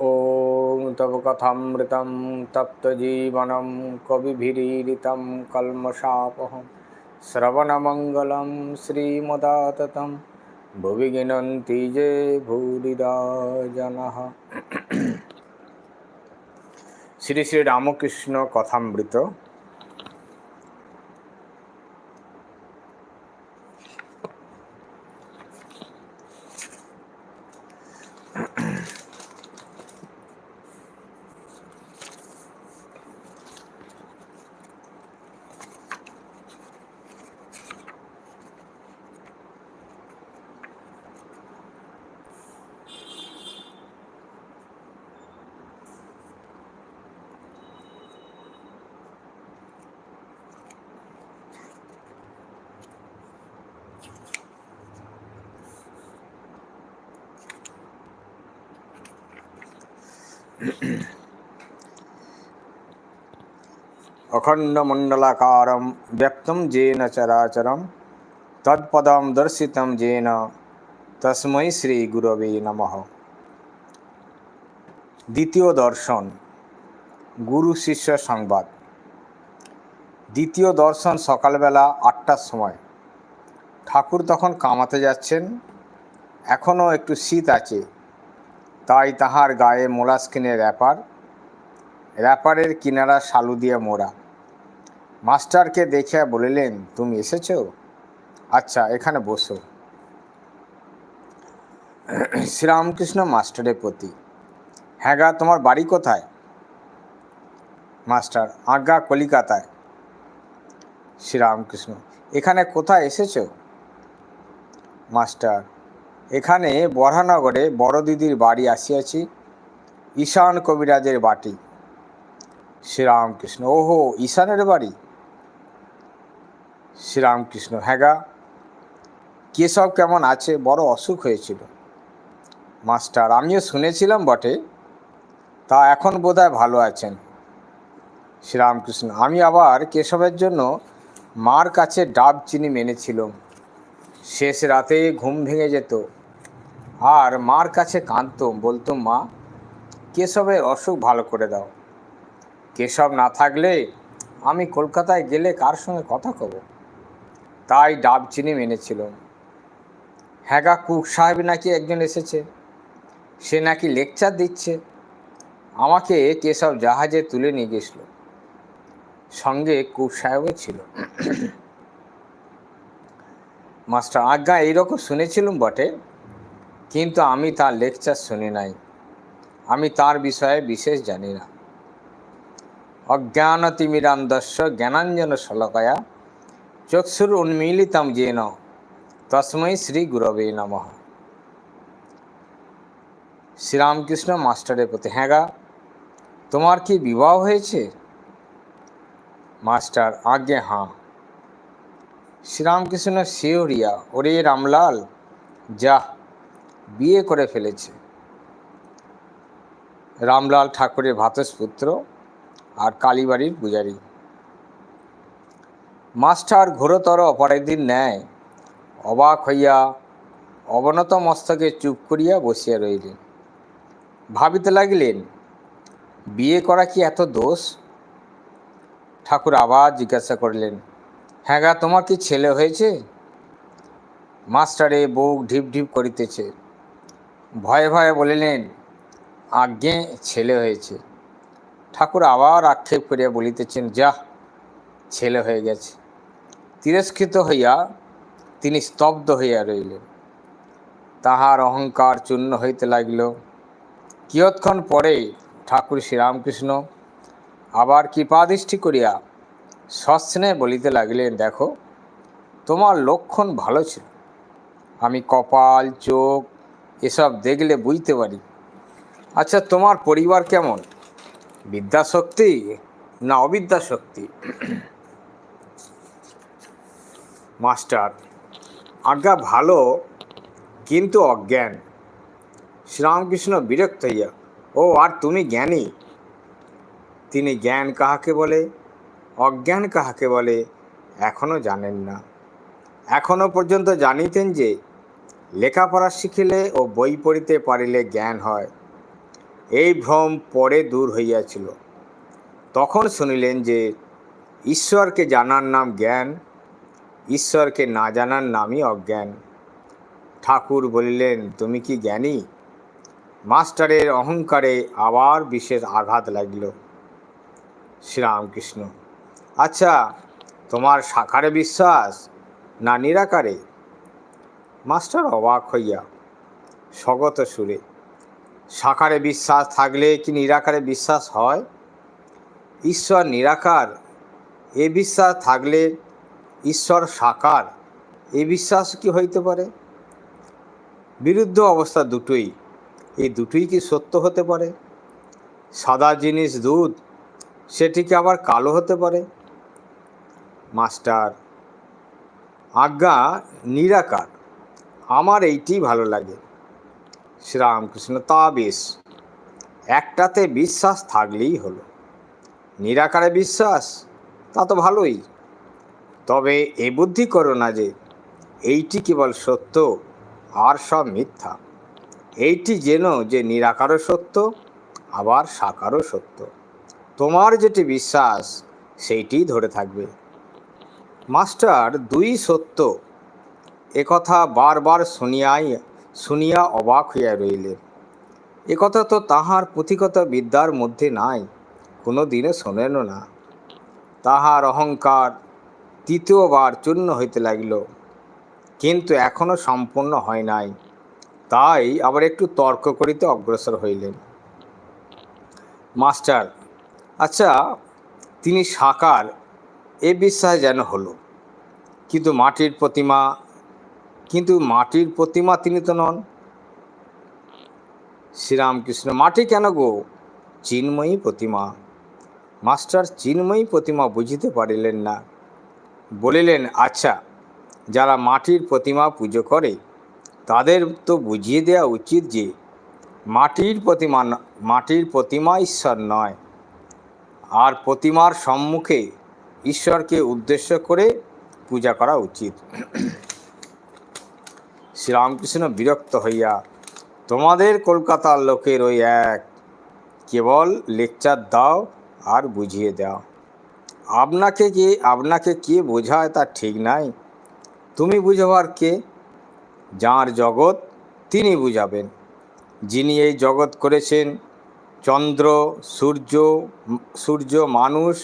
ॐ तव कथामृतं तप्तजीवनं कविभिरीडितं कल्मषापहं श्रवणमङ्गलं श्रीमदाततं भुवि गिनन्ति ये भूरिदा जनः শ্রী শ্রী রামকৃষ্ণ কথামৃত अखण्डमण्डलाकारं व्यक्तं येन चराचरं तत्पदं दर्शितं येन তসময় শ্রী গুরবে নমঃ দ্বিতীয় দর্শন গুরু শিষ্য সংবাদ দ্বিতীয় দর্শন সকালবেলা আটটার সময় ঠাকুর তখন কামাতে যাচ্ছেন এখনও একটু শীত আছে তাই তাহার গায়ে মোলাস্কিনের র্যাপার। র্যাপারের কিনারা শালু দিয়ে মোড়া। মাস্টারকে দেখে বলিলেন, তুমি এসেছ? আচ্ছা এখানে বসো। শ্রীরামকৃষ্ণ মাস্টারের প্রতি। হ্যাঁ গা, তোমার বাড়ি কোথায়? মাস্টার, আজ্ঞা কলিকাতায়। শ্রীরামকৃষ্ণ, এখানে কোথায় এসেছ? মাস্টার এখানে বরানগরে বড় দিদির বাড়ি আসিয়াছি, ঈশান কবিরাজের বাটি। শ্রীরামকৃষ্ণ, ওহো, ঈশানের বাড়ি? শ্রীরামকৃষ্ণ হ্যাঁ গা। কেশব কেমন আছে? বড় অসুখ হয়েছিল। মাস্টার, আমিও শুনেছিলাম বটে, তা এখন বোধহয় ভালো আছেন। শ্রীরামকৃষ্ণ, আমি আবার কেশবের জন্য মার কাছে ডাব চিনি মেনেছিলাম। শেষ রাতে ঘুম ভেঙে যেত। আর মার কাছে কাঁদতম বলতো মা, কেশবের অসুখ ভালো করে দাও। কেশব না থাকলে আমি কলকাতায় গেলে কার সঙ্গে কথা কব? তাই ডাব চিনি মেনেছিলাম হ্যাগা কুক সাহেব নাকি একজন এসেছে। সে নাকি লেকচার দিচ্ছে। আমাকে কেশব জাহাজে তুলে নিয়ে গেছিল। সঙ্গে কুক সাহেবও ছিল। মাস্টার, আজ্ঞা, এইরকম শুনেছিলাম বটে। কিন্তু আমি তার লেকচার শুনি নাই। আমি তার বিষয়ে বিশেষ জানি না। অজ্ঞানতিমিরান্দস্য জ্ঞানাঞ্জন শলকয়া চক্ষুর উন্মীলিতম যেন তসময় শ্রী গুরবে নমঃ। শ্রীরামকৃষ্ণ মাস্টারের প্রতি হ্যাঁ গা, তোমার কি বিবাহ হয়েছে? মাস্টার, আজ্ঞে, হাঁ। শ্রীরামকৃষ্ণ শিওরিয়া ওরে রামলাল যা বিয়ে করে ফেলেছে। রামলাল ঠাকুরের ভাতসপুত্র আর কালীবাড়ির পূজারী। মাস্টার ঘোরতর অপরাধীর ন্যায় অবাক হইয়া অবনত মস্তকে চুপ করিয়া বসিয়া রইলেন। ভাবিতে লাগিলেন, বিয়ে করা কি এত দোষ? ঠাকুর আবার জিজ্ঞাসা করলেন হ্যাঁ গা, তোমার কি ছেলে হয়েছে? মাস্টারে বউ ঢিপ ঢিপ করিতেছে। ভয়ে ভয়ে বলিলেন, আজ্ঞে ছেলে হয়েছে। ঠাকুর আবার আক্ষেপ করিয়া বলিতেছেন যা ছেলে হয়ে গেছে। তিরস্কৃত হইয়া তিনি স্তব্ধ হইয়া রইলেন। তাহার অহংকার চূর্ণ হইতে লাগিল। কিয়ৎক্ষণ পরে ঠাকুর শ্রীরামকৃষ্ণ আবার কৃপাদৃষ্টি করিয়া সস্নে বলিতে লাগিলেন, দেখো, তোমার লক্ষণ ভালো ছিল। আমি কপাল, চোখ এসব দেখলে বুঝতে পারি। আচ্ছা তোমার পরিবার কেমন? বিদ্যাশক্তি না অবিদ্যাশক্তি? মাস্টার, আজ্ঞা ভালো কিন্তু অজ্ঞান। শ্রীরামকৃষ্ণ বিরক্ত হইয়া, ও, আর তুমি জ্ঞানী? তিনি জ্ঞান কাহাকে বলে? অজ্ঞান কাহাকে বলে? এখনও জানেন না। এখনও পর্যন্ত জানিতেন যে লেখাপড়া শিখিলে ও বই পড়িতে পারিলে জ্ঞান হয়। এই ভ্রম পরে দূর হইয়াছিল। তখন শুনিলেন যে, ঈশ্বরকে জানার নাম জ্ঞান, ঈশ্বরকে না জানার নামই অজ্ঞান। ঠাকুর বলিলেন, তুমি কি জ্ঞানী? মাস্টারের অহংকারে আবার বিশেষ আঘাত লাগিল। শ্রীরামকৃষ্ণ আচ্ছা তোমার সাকারে বিশ্বাস না নিরাকারে? মাস্টার অবাক হইয়া স্বগত সুরে সাকারে বিশ্বাস থাকলে কি নিরাকারে বিশ্বাস হয়? ঈশ্বর নিরাকার, এ বিশ্বাস থাকলে ঈশ্বর সাকার, এ বিশ্বাস কি হইতে পারে? বিরুদ্ধ অবস্থা দুটোই এই দুটোই কি সত্য হতে পারে? সাদা জিনিস দুধ, সেটি কি আবার কালো হতে পারে? মাস্টার, আজ্ঞা নিরাকার। আমার এইটি ভালো লাগে। শ্রীরামকৃষ্ণ তা বেশ একটাতে বিশ্বাস থাকলেই হলো। নিরাকারে বিশ্বাস, তা তো ভালোই। তবে এ বুদ্ধি করো না যে, এইটি কেবল সত্য আর সব মিথ্যা। এইটি যেন যে নিরাকারও সত্য, আবার সাকারও সত্য। তোমার যেটি বিশ্বাস, সেইটিই ধরে থাকবে। মাস্টার, দুই সত্য একথা বারবার শুনিয়াই, শুনিয়া অবাক হইয়া রইলেন। একথা তো তাহার পুঁথিগত বিদ্যার মধ্যে নাই কোনো দিনে শোনেনও না। তাহার অহংকার তৃতীয়বার চূর্ণ হইতে লাগিল, কিন্তু এখনও সম্পূর্ণ হয় নাই। তাই আবার একটু তর্ক করিতে অগ্রসর হইলেন। মাস্টার আচ্ছা তিনি সাকার, এ বিশ্বাস যেন হলো। কিন্তু মাটির প্রতিমা কিন্তু মাটির প্রতিমা তিনি তো নন। শ্রীরামকৃষ্ণ, মাটি কেন গো? চিন্ময়ী প্রতিমা। মাস্টার চিন্ময়ী প্রতিমা বুঝিতে পারিলেন না। বলিলেন আচ্ছা যারা মাটির প্রতিমা পুজো করে, তাদের তো বুঝিয়ে দেওয়া উচিত যে, মাটির প্রতিমা মাটির প্রতিমা ঈশ্বর নয়। আর প্রতিমার সম্মুখে ঈশ্বরকে উদ্দেশ্য করে পূজা করা উচিত। শ্রীরামকৃষ্ণ বিরক্ত হইয়া, তোমাদের কলকাতার লোকের ওই এক কেবল লেকচার দাও আর বুঝিয়ে দাও। আপনাকে কে আপনাকে কে বোঝায় তা ঠিক নাই। তুমি বুঝাবার কে? যাঁর জগৎ তিনি বুঝাবেন। যিনি এই জগৎ করেছেন, চন্দ্র, সূর্য সূর্য মানুষ,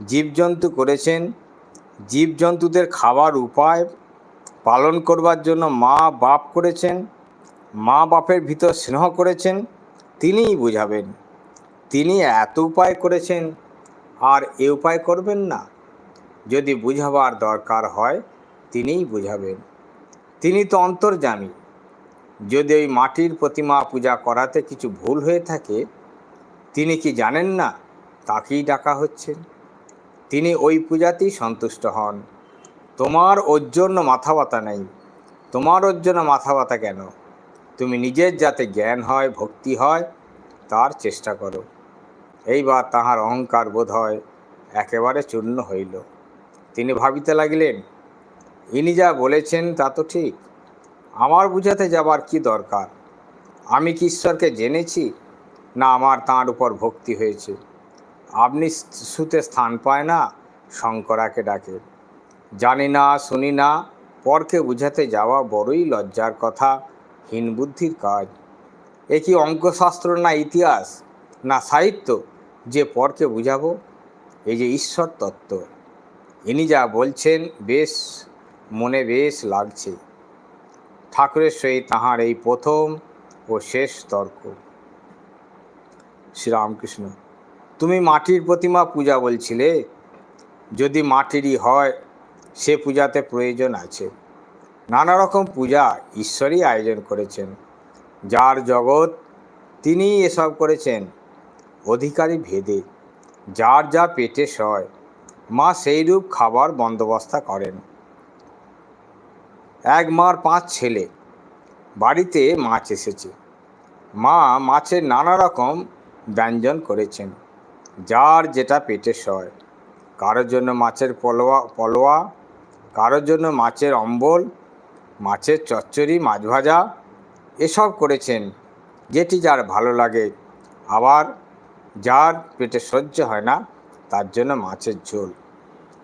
জীবজন্তু করেছেন। জীবজন্তুদের খাবার উপায় পালন করবার জন্য মা বাপ করেছেন, মা বাপের ভিতর স্নেহ করেছেন, তিনিই বুঝাবেন। তিনি এত উপায় করেছেন, আর এ উপায় করবেন না। যদি বুঝাবার দরকার হয়, তিনিই বুঝাবেন। তিনি তো অন্তর্জামী যদি ওই মাটির প্রতিমা পূজা করাতে কিছু ভুল হয়ে থাকে, তিনি কি জানেন না? তাকেই ডাকা হচ্ছে। তিনি ওই পূজাতেই সন্তুষ্ট হন। তোমার ওর জন্য মাথা ব্যথা নেই। তোমার ওর জন্য মাথা ব্যথা কেন? তুমি নিজের যাতে জ্ঞান হয়, ভক্তি হয়, তার চেষ্টা করো। এইবার তাহার অহংকার বোধ হয় একেবারে চূর্ণ হইল। তিনি ভাবিতে লাগিলেন, ইনি যা বলেছেন তা তো ঠিক। আমার বুঝাতে যাবার কি দরকার? আমি কি ঈশ্বরকে জেনেছি? না আমার তাঁর উপর ভক্তি হয়েছে। আপনি সুতে স্থান পায় না, শঙ্করাকে ডাকে। জানি না, শুনি না, পরকে বুঝাতে যাওয়া বড়ই লজ্জার কথা, হীন বুদ্ধির কাজ। এ কি অঙ্কশাস্ত্র না ইতিহাস, না সাহিত্য যে পরকে বুঝাবো? এই যে ঈশ্বর তত্ত্ব। ইনি যা বলছেন, বেশ, মনে বেশ লাগছে। ঠাকুরের সহিত তাহার এই প্রথম ও শেষ তর্ক। শ্রীরামকৃষ্ণ, তুমি মাটির প্রতিমা পূজা বলছিলে? যদি মাটিরই হয় সে পূজাতে প্রয়োজন আছে। নানা রকম পূজা ঈশ্বরই আয়োজন করেছেন। যার জগৎ তিনি এসব করেছেন। অধিকারী ভেদে, যার যা পেটে সয়, মা সেইরূপ খাবার বন্দোবস্ত করেন। এক মার পাঁচ ছেলে, বাড়িতে মাছ এসেছে। মা মাছের নানা রকম ব্যঞ্জন করেছেন, যার যেটা পেটে সয়। কারোর জন্য মাছের পলোয়া পলোয়া কারোর জন্য মাছের অম্বল, মাছের চচ্চড়ি, মাছ ভাজা এসব করেছেন। যেটি যার ভালো লাগে। আবার যার পেটে সহ্য হয় না, তার জন্য মাছের ঝোল।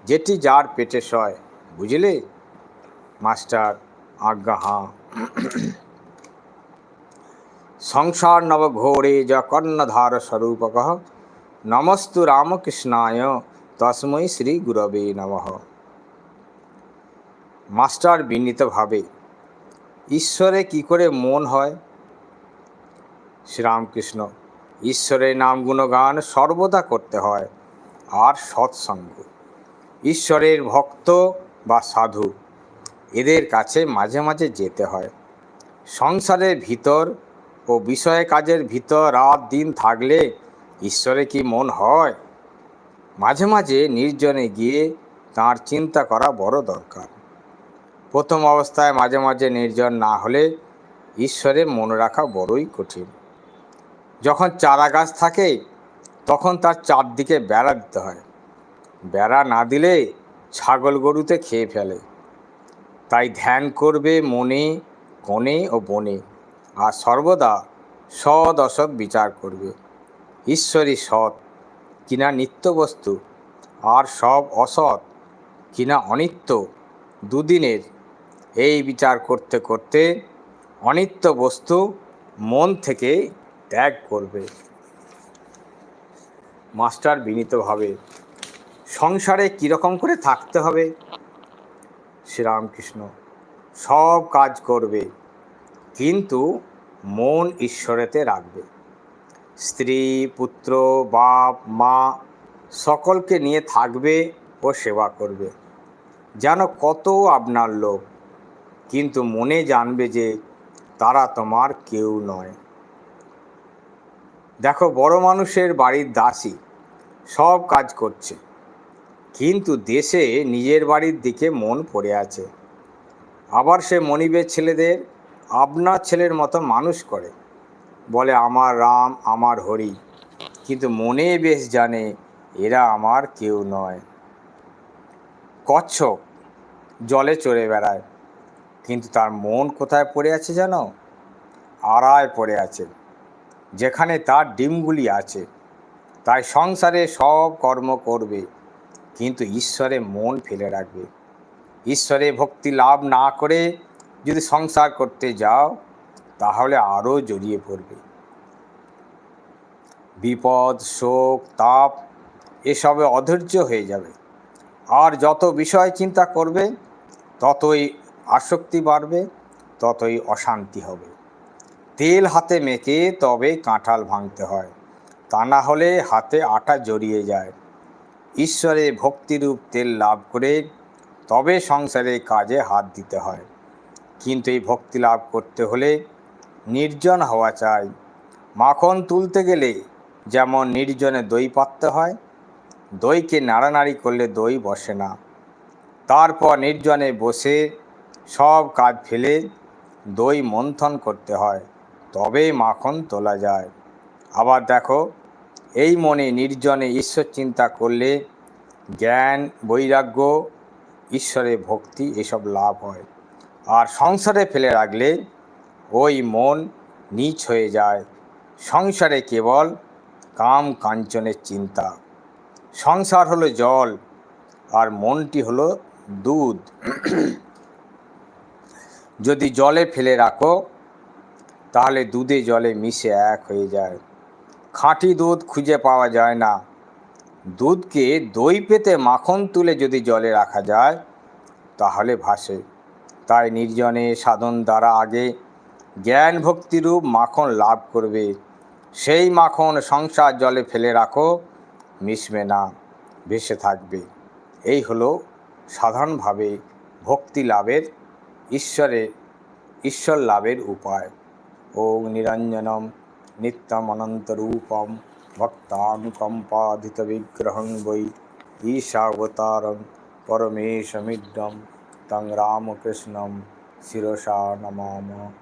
যেটি যার পেটে সয়, বুঝলে? মাস্টার আজ্ঞা, হাঁ। সংসার নবঘোরে য কর্ণধার স্বরূপক। নমস্তু রামকৃষ্ণায়। তসময় শ্রী গুরবে নমঃ। মাস্টার বিনীতভাবে ঈশ্বরে কি করে মন হয়? শ্রীরামকৃষ্ণ ঈশ্বরের নাম গুণগান সর্বদা করতে হয়, আর সৎসঙ্গ। ঈশ্বরের ভক্ত বা সাধু, এদের কাছে মাঝে মাঝে যেতে হয়। সংসারের ভিতর ও বিষয় কাজের ভিতর রাত দিন থাকলে ঈশ্বরে কি মন হয়? মাঝে মাঝে নির্জনে গিয়ে তার চিন্তা করা বড় দরকার। প্রথম অবস্থায় মাঝে মাঝে নির্জন না হলে ঈশ্বরে মনে রাখা বড়ই কঠিন। যখন চারা গাছ থাকে, তখন তার চারদিকে বেড়া দিতে হয়। বেড়া না দিলে ছাগল গরুতে খেয়ে ফেলে। তাই ধ্যান করবে মনে, কনে ও বনে। আর সর্বদা সৎ অসৎ বিচার করবে। ঈশ্বরই সৎ, কিনা নিত্য বস্তু, আর সব অসৎ, কিনা অনিত্য, দুদিনের এই বিচার করতে করতে অনিত্য বস্তু মন থেকে ত্যাগ করবে। মাস্টার বিনীতভাবে, সংসারে কীরকম করে থাকতে হবে? শ্রীরামকৃষ্ণ, সব কাজ করবে, কিন্তু মন ঈশ্বরেতে রাখবে। স্ত্রী, পুত্র, বাপ, মা সকলকে নিয়ে থাকবে ও সেবা করবে। যেন কত আপনার লোক কিন্তু মনে জানবে যে তারা তোমার কেউ নয়। দেখো, বড় মানুষের বাড়ির দাসী সব কাজ করছে, কিন্তু দেশে নিজের বাড়ির দিকে মন পড়ে আছে। আবার সে মনিবের ছেলেদের আপনার ছেলের মতো মানুষ করে। বলে, আমার রাম, আমার হরি, কিন্তু মনে বেশ জানে এরা আমার কেউ নয়। কচ্ছপ জলে চড়ে বেড়ায়। কিন্তু তার মন কোথায় পড়ে আছে জানো? আড়ায় পড়ে আছে। যেখানে তার ডিমগুলি আছে, তাই সংসারে সব কর্ম করবে, কিন্তু ঈশ্বরে মন ফেলে রাখবে। ঈশ্বরে ভক্তি লাভ না করে যদি সংসার করতে যাও, তাহলে আরও জড়িয়ে পড়বে। বিপদ, শোক, তাপ, এসবে অধৈর্য হয়ে যাবে। আর যত বিষয় চিন্তা করবে, ততই আসক্তি বাড়বে, ততই অশান্তি হবে। তেল হাতে মেখে তবে কাঁঠাল ভাঙতে হয়, তা না হলে হাতে আটা জড়িয়ে যায়। ঈশ্বরে ভক্তিরূপ তেল লাভ করে তবে সংসারে কাজে হাত দিতে হয়। কিন্তু এই ভক্তি লাভ করতে হলে নির্জন হওয়া চাই। মাখন তুলতে গেলে যেমন নির্জনে দই পাততে হয়, দইকে নাড়ানাড়ি করলে দই বসে না। তারপর নির্জনে বসে সব কাজ ফেলে দই মন্থন করতে হয়, তবেই মাখন তোলা যায়। আবার দেখো, এই মনে নির্জনে ঈশ্বর চিন্তা করলে জ্ঞান, বৈরাগ্য ঈশ্বরে ভক্তি এসব লাভ হয়। আর সংসারে ফেলে রাখলে ওই মন নিচ হয়ে যায়। সংসারে কেবল কাম কাঞ্চনের চিন্তা। সংসার হলো জল, আর মনটি হলো দুধ। যদি জলে ফেলে রাখো, তাহলে দুধে জলে মিশে এক হয়ে যায়। খাঁটি দুধ খুঁজে পাওয়া যায় না। দুধকে দই পেতে মাখন তুলে যদি জলে রাখা যায়, তাহলে ভাসে। তাই নির্জনে সাধন দ্বারা আগে জ্ঞান ভক্তিরূপ মাখন লাভ করবে। সেই মাখন সংসার জলে ফেলে রাখো, মিশবে না, ভেসে থাকবে। এই হলো সাধারণভাবে ভক্তি লাভের ঈশ্বরে, ঈশ্বর লাভের উপায়। ওম নিরঞ্জনম নিত্যমনন্তরূপম ভক্তানুকম্পাধিতবিগ্রহং বৈ ঈশাবতারং পরমেশমিড্ডম তং রামকৃষ্ণম শিরসা নমাম।